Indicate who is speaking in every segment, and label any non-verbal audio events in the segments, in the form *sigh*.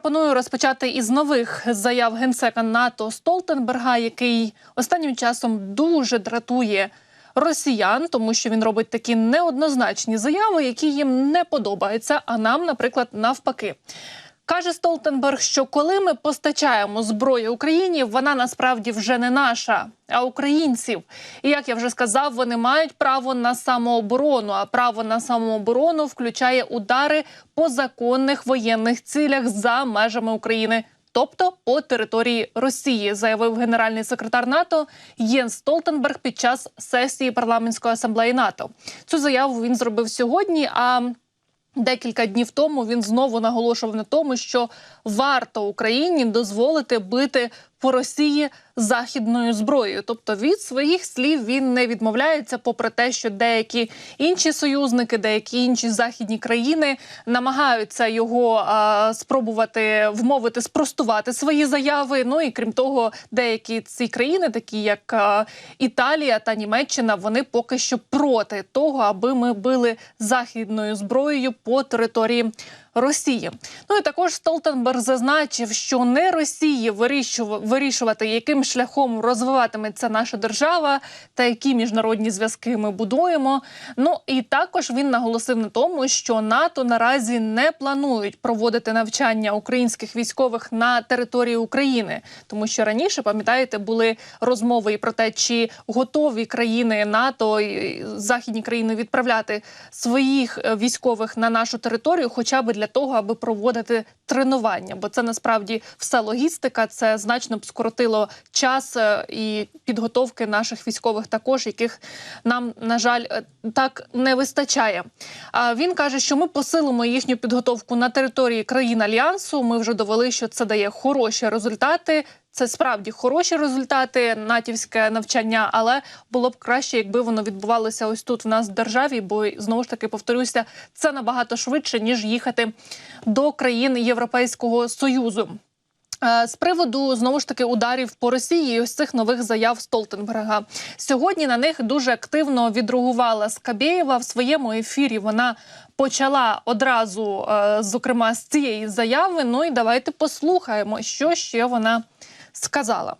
Speaker 1: пропоную розпочати із нових заяв генсека НАТО Столтенберга, який останнім часом дуже дратує росіян, тому що він робить такі неоднозначні заяви, які їм не подобаються. А нам, наприклад, навпаки. Каже Столтенберг, що коли ми постачаємо зброю Україні, вона насправді вже не наша, а українців. І як я вже сказав, вони мають право на самооборону. А право на самооборону включає удари по законних воєнних цілях за межами України. Тобто по території Росії, заявив генеральний секретар НАТО Єнс Столтенберг під час сесії парламентської асамблеї НАТО. Цю заяву він зробив сьогодні. А Декілька днів тому він знову наголошував на тому, що варто Україні дозволити бити по Росії західною зброєю. Тобто від своїх слів він не відмовляється, попри те, що деякі інші союзники, деякі інші західні країни намагаються його а, спробувати вмовити спростувати свої заяви. Ну і крім того, деякі ці країни, такі як а, Італія та Німеччина, вони поки що проти того, аби ми били західною зброєю по території. Росії, ну і також Столтенберг зазначив, що не Росії вирішув- вирішувати, яким шляхом розвиватиметься наша держава та які міжнародні зв'язки ми будуємо. Ну і також він наголосив на тому, що НАТО наразі не планують проводити навчання українських військових на території України, тому що раніше пам'ятаєте, були розмови і про те, чи готові країни НАТО і західні країни відправляти своїх е, військових на нашу територію, хоча б для того, аби проводити тренування. Бо це насправді все логістика. Це значно б скоротило час е, і підготовки наших військових, також яких нам на жаль е, так не вистачає. А він каже, що ми посилимо їхню підготовку на території країн альянсу. Ми вже довели, що це дає хороші результати. Це справді хороші результати, натівське навчання, але було б краще, якби воно відбувалося ось тут в нас в державі. Бо знову ж таки повторюся, це набагато швидше ніж їхати до країн Європейського союзу. Е, З приводу знову ж таки ударів по Росії, і ось цих нових заяв Столтенберга сьогодні на них дуже активно відреагувала Скабєєва в своєму ефірі. Вона почала одразу, е, зокрема, з цієї заяви. Ну і давайте послухаємо, що ще вона сказала.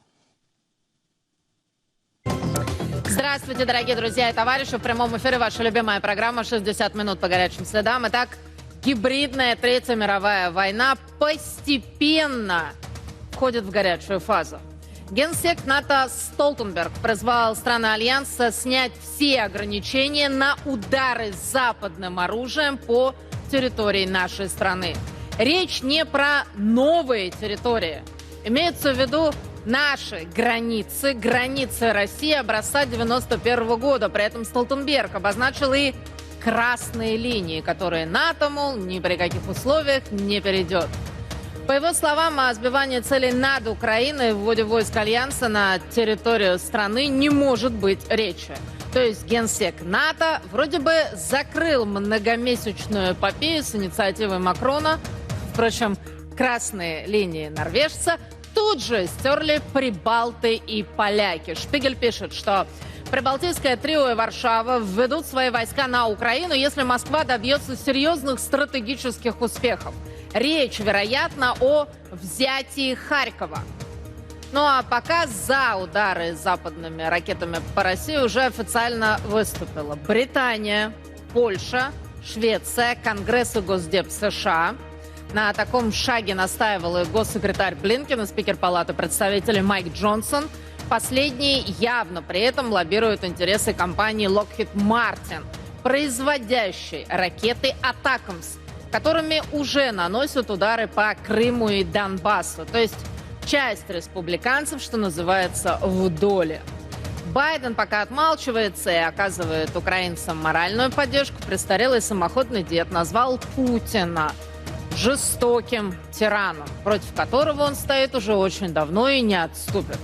Speaker 2: Здравствуйте, дорогие друзья и товарищи. В прямом эфире ваша любимая программа «60 минут по горячим следам». Итак, гибридная Третья мировая война постепенно входит в горячую фазу. Генсек НАТО Столтенберг призвал страны Альянса снять все ограничения на удары западным оружием по территории нашей страны. Речь не про новые территории. Имеется в виду наши границы, границы России образца 91 года. При этом Столтенберг обозначил и красные линии, которые НАТО, мол, ни при каких условиях не перейдет. По его словам, о сбивании целей над Украиной в вводе войск Альянса на территорию страны не может быть речи. То есть генсек НАТО вроде бы закрыл многомесячную эпопею с инициативой Макрона. Впрочем, красные линии норвежца тут же стерли прибалты и поляки. Шпигель пишет, что Прибалтийское трио и Варшава введут свои войска на Украину, если Москва добьется серьезных стратегических успехов. Речь, вероятно, о взятии Харькова. Ну а пока за удары западными ракетами по России уже официально выступила Британия, Польша, Швеция, Конгресс и Госдеп США. На таком шаге настаивал и госсекретарь Блинкен и спикер Палаты представителей Майк Джонсон. Последний явно при этом лоббирует интересы компании Lockheed Martin, производящей ракеты «Атакамс», которыми уже наносят удары по Крыму и Донбассу. То есть часть республиканцев, что называется, в доле. Байден пока отмалчивается и оказывает украинцам моральную поддержку. Престарелый самоходный дед назвал Путина жестоким тираном, против которого он стоит уже очень давно и не отступит.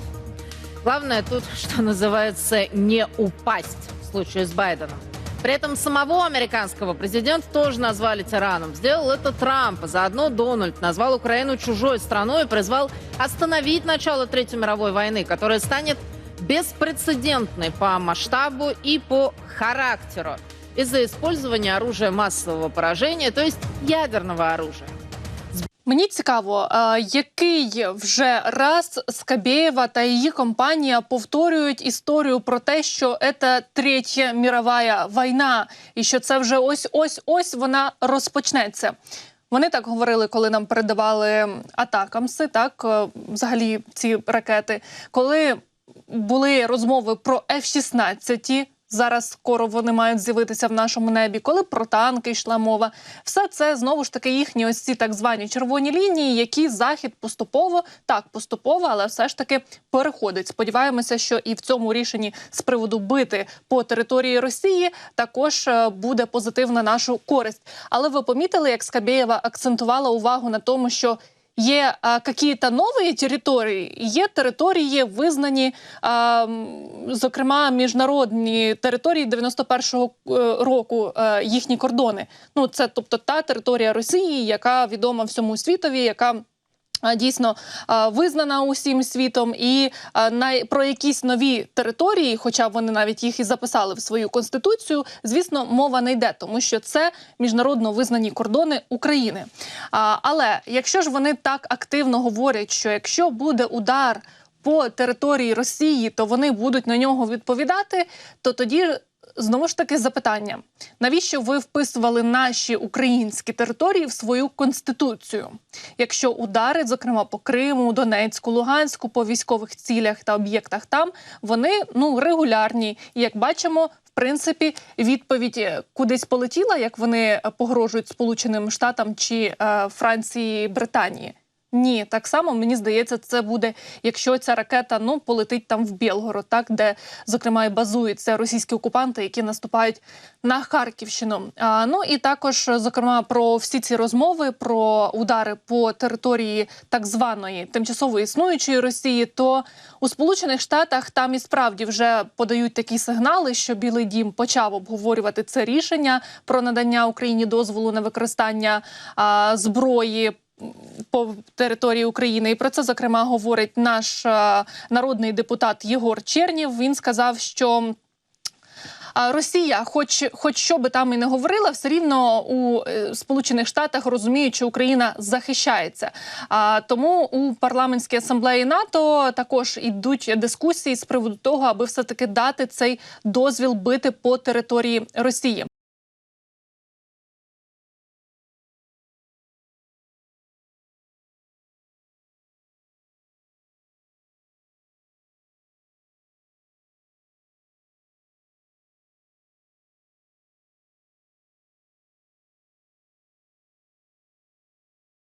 Speaker 2: Главное тут, *laughs* что называется, не упасть в случае с Байденом. При этом самого американского президента тоже назвали тираном. Сделал это Трамп. а Заодно Дональд назвал Украину чужой страной и призвал остановить начало Третьей мировой войны, которая станет беспрецедентной по масштабу и по характеру из-за использования оружия массового поражения, то есть ядерного оружия.
Speaker 1: Мені цікаво, який вже раз Скабєєва та її компанія повторюють історію про те, що це третя мірова війна, і що це вже ось ось ось вона розпочнеться. Вони так говорили, коли нам передавали атакамси, так е, взагалі ці ракети. Коли були розмови про F-16, зараз скоро вони мають з'явитися в нашому небі. Коли про танки йшла мова, все це знову ж таки їхні ось ці так звані червоні лінії, які захід поступово так поступово, але все ж таки переходить. Сподіваємося, що і в цьому рішенні з приводу бити по території Росії також е, буде позитив на нашу користь. Але ви помітили, як Скабєєва акцентувала увагу на тому, що Є а, якісь нові території, є території, визнані, а, зокрема, міжнародні території 91-го е, року, а, їхні кордони. Ну, це тобто та територія Росії, яка відома всьому світові, яка Дійсно визнана усім світом, і про якісь нові території, хоча вони навіть їх і записали в свою конституцію, звісно, мова не йде, тому що це міжнародно визнані кордони України. Але якщо ж вони так активно говорять, що якщо буде удар по території Росії, то вони будуть на нього відповідати, то тоді. Знову ж таки запитання: навіщо ви вписували наші українські території в свою конституцію? Якщо удари, зокрема по Криму, Донецьку, Луганську, по військових цілях та об'єктах там вони ну регулярні. І як бачимо, в принципі, відповідь е, кудись полетіла, як вони е, погрожують Сполученим Штатам чи е, Франції, Британії. Ні, так само мені здається, це буде, якщо ця ракета ну полетить там в Білгород, так де зокрема і базуються російські окупанти, які наступають на Харківщину. А, ну і також, зокрема, про всі ці розмови про удари по території так званої тимчасово існуючої Росії, то у Сполучених Штатах там і справді вже подають такі сигнали, що Білий Дім почав обговорювати це рішення про надання Україні дозволу на використання а, зброї по території України. І про це зокрема говорить наш е, народний депутат Єгор Чернів. Він сказав, що. Росія, хоч хоч що би там і не говорила, все рівно у е, Сполучених Штатах розуміють, що Україна захищається. А тому у парламентській асамблеї НАТО також ідуть дискусії з приводу того, аби все таки дати цей дозвіл бити по території Росії.